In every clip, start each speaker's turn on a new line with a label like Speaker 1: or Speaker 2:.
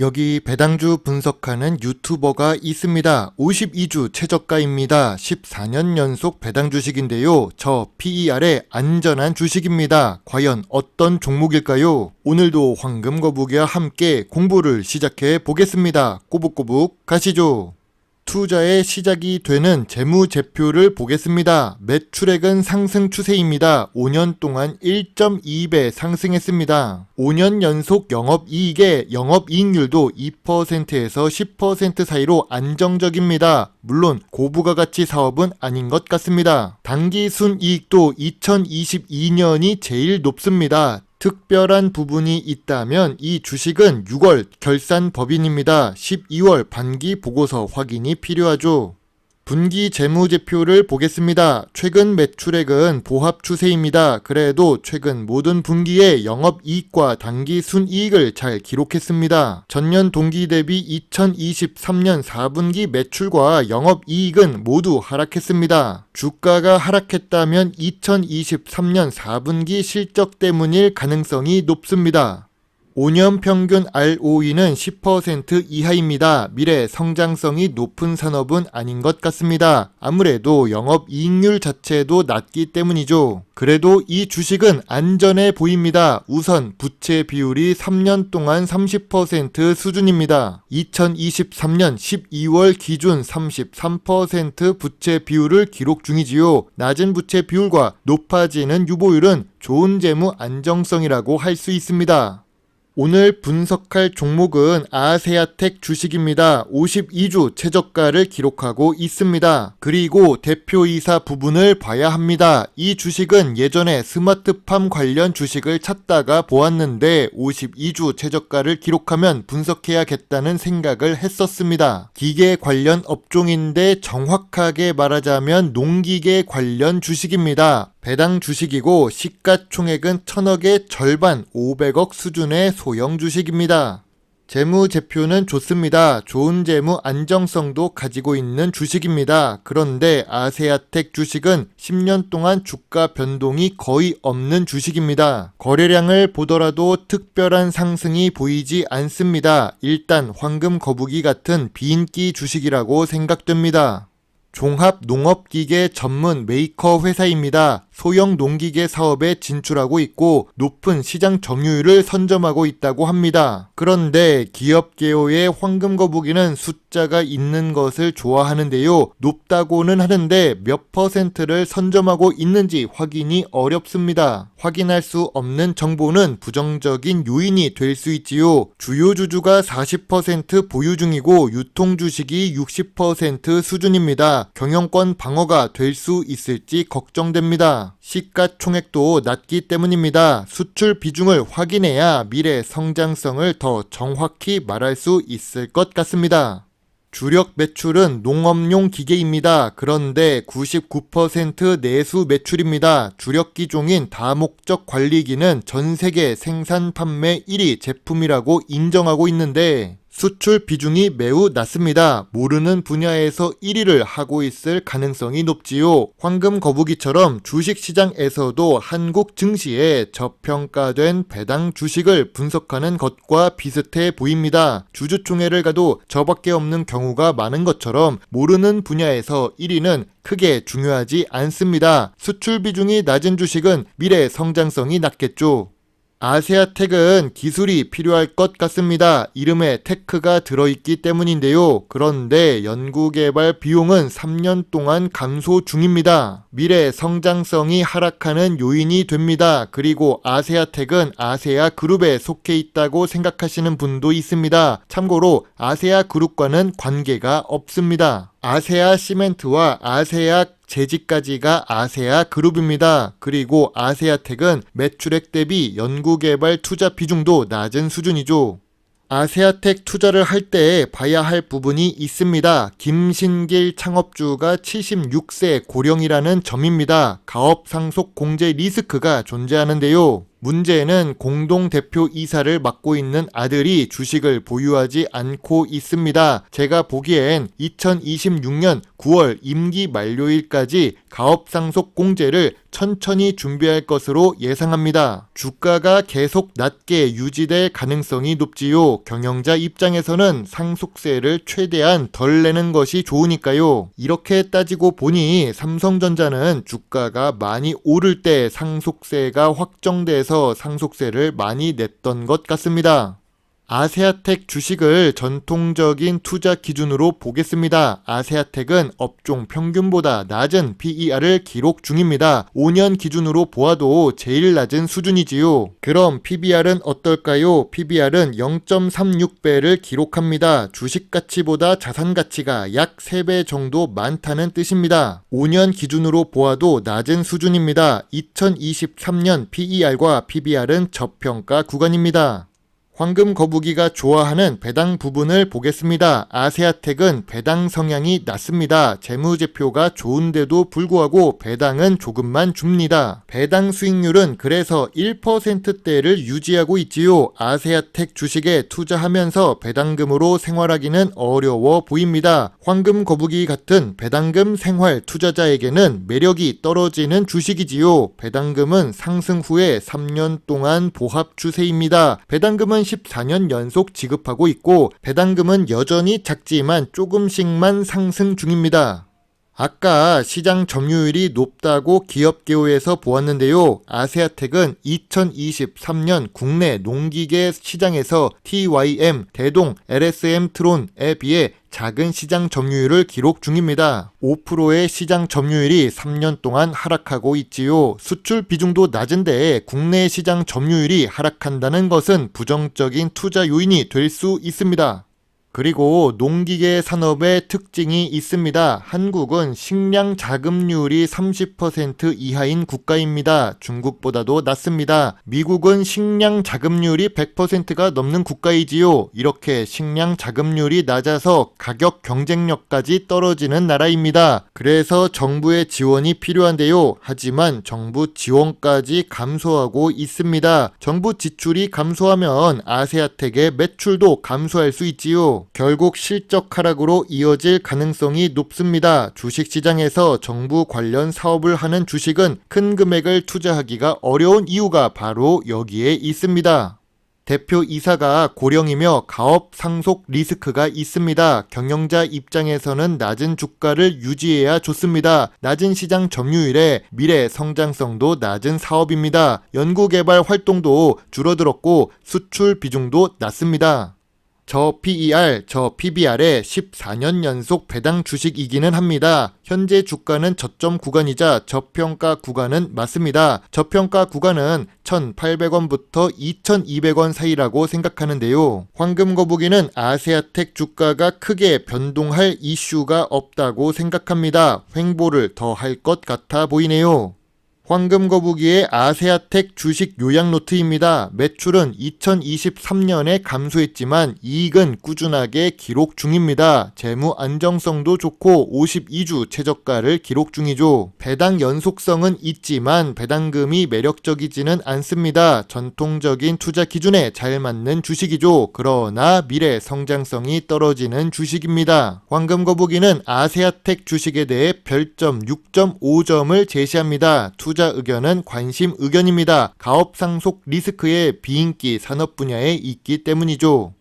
Speaker 1: 여기 배당주 분석하는 유튜버가 있습니다. 52주 최저가입니다. 14년 연속 배당 주식인데요. 저 PER의 안전한 주식입니다. 과연 어떤 종목일까요? 오늘도 황금 거북이와 함께 공부를 시작해 보겠습니다. 꼬북꼬북 가시죠. 투자의 시작이 되는 재무제표를 보겠습니다. 매출액은 상승 추세입니다. 5년 동안 1.2배 상승했습니다. 5년 연속 영업이익의 영업이익률도 2%에서 10% 사이로 안정적입니다. 물론 고부가 가치 사업은 아닌 것 같습니다. 단기 순이익도 2022년이 제일 높습니다. 특별한 부분이 있다면 이 주식은 6월 결산 법인입니다. 12월 반기 보고서 확인이 필요하죠. 분기 재무제표를 보겠습니다. 최근 매출액은 보합 추세입니다. 그래도 최근 모든 분기에 영업이익과 단기 순이익을 잘 기록했습니다. 전년 동기 대비 2023년 4분기 매출과 영업이익은 모두 하락했습니다. 주가가 하락했다면 2023년 4분기 실적 때문일 가능성이 높습니다. 5년 평균 ROE는 10% 이하입니다. 미래 성장성이 높은 산업은 아닌 것 같습니다. 아무래도 영업 이익률 자체도 낮기 때문이죠. 그래도 이 주식은 안전해 보입니다. 우선 부채 비율이 3년 동안 30% 수준입니다. 2023년 12월 기준 33% 부채 비율을 기록 중이지요. 낮은 부채 비율과 높아지는 유보율은 좋은 재무 안정성이라고 할 수 있습니다. 오늘 분석할 종목은 아세아텍 주식입니다. 52주 최저가를 기록하고 있습니다. 그리고 대표이사 부분을 봐야 합니다. 이 주식은 예전에 스마트팜 관련 주식을 찾다가 보았는데 52주 최저가를 기록하면 분석해야겠다는 생각을 했었습니다. 기계 관련 업종인데 정확하게 말하자면 농기계 관련 주식입니다. 배당 주식이고 시가총액은 천억의 절반 500억 수준의 소형 주식입니다. 재무제표는 좋습니다. 좋은 재무 안정성도 가지고 있는 주식입니다. 그런데 아세아텍 주식은 10년 동안 주가 변동이 거의 없는 주식입니다. 거래량을 보더라도 특별한 상승이 보이지 않습니다. 일단 황금 거북이 같은 비인기 주식이라고 생각됩니다. 종합 농업기계 전문 메이커 회사입니다. 소형 농기계 사업에 진출하고 있고 높은 시장 점유율을 선점하고 있다고 합니다. 그런데 기업 개요의 황금 거북이는 숫자가 있는 것을 좋아하는데요. 높다고는 하는데 몇 퍼센트를 선점하고 있는지 확인이 어렵습니다. 확인할 수 없는 정보는 부정적인 요인이 될 수 있지요. 주요 주주가 40% 보유 중이고 유통 주식이 60% 수준입니다. 경영권 방어가 될 수 있을지 걱정됩니다. 시가총액도 낮기 때문입니다. 수출 비중을 확인해야 미래 성장성을 더 정확히 말할 수 있을 것 같습니다. 주력 매출은 농업용 기계입니다. 그런데 99% 내수 매출입니다. 주력 기종인 다목적 관리기는 전 세계 생산 판매 1위 제품이라고 인정하고 있는데 수출 비중이 매우 낮습니다. 모르는 분야에서 1위를 하고 있을 가능성이 높지요. 황금 거북이처럼 주식 시장에서도 한국 증시에 저평가된 배당 주식을 분석하는 것과 비슷해 보입니다. 주주총회를 가도 저밖에 없는 경우가 많은 것처럼 모르는 분야에서 1위는 크게 중요하지 않습니다. 수출 비중이 낮은 주식은 미래 성장성이 낮겠죠. 아세아텍은 기술이 필요할 것 같습니다. 이름에 테크가 들어있기 때문인데요. 그런데 연구개발 비용은 3년 동안 감소 중입니다. 미래 성장성이 하락하는 요인이 됩니다. 그리고 아세아텍은 아세아 그룹에 속해 있다고 생각하시는 분도 있습니다. 참고로 아세아 그룹과는 관계가 없습니다. 아세아 시멘트와 아세아 재직까지가 아세아 그룹입니다. 그리고 아세아텍은 매출액 대비 연구개발 투자 비중도 낮은 수준이죠. 아세아텍 투자를 할때 봐야 할 부분이 있습니다. 김신길 창업주가 76세 고령이라는 점입니다. 가업 상속 공제 리스크가 존재하는데요. 문제는 공동 대표 이사를 맡고 있는 아들이 주식을 보유하지 않고 있습니다. 제가 보기엔 2026년 9월 임기 만료일까지 가업 상속 공제를 천천히 준비할 것으로 예상합니다. 주가가 계속 낮게 유지될 가능성이 높지요. 경영자 입장에서는 상속세를 최대한 덜 내는 것이 좋으니까요. 이렇게 따지고 보니 삼성전자는 주가가 많이 오를 때 상속세가 확정돼서 상속세를 많이 냈던 것 같습니다. 아세아텍 주식을 전통적인 투자 기준으로 보겠습니다. 아세아텍은 업종 평균보다 낮은 PER을 기록 중입니다. 5년 기준으로 보아도 제일 낮은 수준이지요. 그럼 PBR은 어떨까요? PBR은 0.36배를 기록합니다. 주식 가치보다 자산 가치가 약 3배 정도 많다는 뜻입니다. 5년 기준으로 보아도 낮은 수준입니다. 2023년 PER과 PBR은 저평가 구간입니다. 황금 거북이가 좋아하는 배당 부분을 보겠습니다. 아세아텍은 배당 성향이 낮습니다. 재무제표가 좋은데도 불구하고 배당은 조금만 줍니다. 배당 수익률은 그래서 1%대를 유지하고 있지요. 아세아텍 주식에 투자하면서 배당금으로 생활하기는 어려워 보입니다. 황금 거북이 같은 배당금 생활 투자자에게는 매력이 떨어지는 주식이지요. 배당금은 상승 후에 3년 동안 보합 추세입니다. 배당금은 14년 연속 지급하고 있고 배당금은 여전히 작지만 조금씩만 상승 중입니다. 아까 시장 점유율이 높다고 기업개요에서 보았는데요. 아세아텍은 2023년 국내 농기계 시장에서 TYM, 대동, LSM 트론에 비해 작은 시장 점유율을 기록 중입니다. 5%의 시장 점유율이 3년 동안 하락하고 있지요. 수출 비중도 낮은데 국내 시장 점유율이 하락한다는 것은 부정적인 투자 요인이 될 수 있습니다. 그리고 농기계 산업의 특징이 있습니다. 한국은 식량 자금률이 30% 이하인 국가입니다. 중국보다도 낮습니다. 미국은 식량 자금률이 100%가 넘는 국가이지요. 이렇게 식량 자금률이 낮아서 가격 경쟁력까지 떨어지는 나라입니다. 그래서 정부의 지원이 필요한데요. 하지만 정부 지원까지 감소하고 있습니다. 정부 지출이 감소하면 아세아텍의 매출도 감소할 수 있지요. 결국 실적 하락으로 이어질 가능성이 높습니다. 주식시장에서 정부 관련 사업을 하는 주식은 큰 금액을 투자하기가 어려운 이유가 바로 여기에 있습니다. 대표 이사가 고령이며 가업 상속 리스크가 있습니다. 경영자 입장에서는 낮은 주가를 유지해야 좋습니다. 낮은 시장 점유율에 미래 성장성도 낮은 사업입니다. 연구개발 활동도 줄어들었고 수출 비중도 낮습니다. 저 PER, 저 PBR의 14년 연속 배당 주식이기는 합니다. 현재 주가는 저점 구간이자 저평가 구간은 맞습니다. 저평가 구간은 1,800원부터 2,200원 사이라고 생각하는데요. 황금 거북이는 아세아텍 주가가 크게 변동할 이슈가 없다고 생각합니다. 횡보를 더 할 것 같아 보이네요. 황금거북이의 아세아텍 주식 요약 노트입니다. 매출은 2023년에 감소했지만 이익은 꾸준하게 기록 중입니다. 재무 안정성도 좋고 52주 최저가를 기록 중이죠. 배당 연속성은 있지만 배당금이 매력적이지는 않습니다. 전통적인 투자 기준에 잘 맞는 주식이죠. 그러나 미래 성장성이 떨어지는 주식입니다. 황금거북이는 아세아텍 주식에 대해 별점 6.5점을 제시합니다. 투자 의견은 관심 의견입니다. 가업 상속 리스크의 비인기 산업 분야에 있기 때문이죠.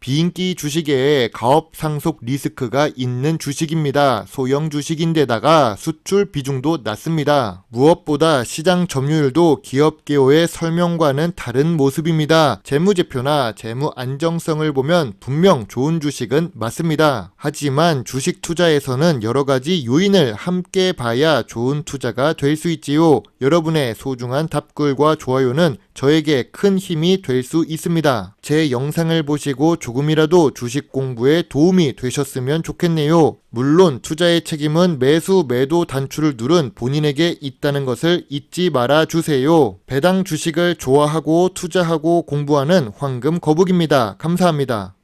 Speaker 1: 비인기 주식에 가업 상속 리스크가 있는 주식입니다. 소형 주식인데다가 수출 비중도 낮습니다. 무엇보다 시장 점유율도 기업 개요의 설명과는 다른 모습입니다. 재무제표나 재무 안정성을 보면 분명 좋은 주식은 맞습니다. 하지만 주식 투자에서는 여러 가지 요인을 함께 봐야 좋은 투자가 될 수 있지요. 여러분의 소중한 답글과 좋아요는 저에게 큰 힘이 될 수 있습니다. 제 영상을 보시고 조금이라도 주식 공부에 도움이 되셨으면 좋겠네요. 물론 투자의 책임은 매수 매도 단추를 누른 본인에게 있다는 것을 잊지 말아 주세요. 배당 주식을 좋아하고 투자하고 공부하는 황금 거북입니다. 감사합니다.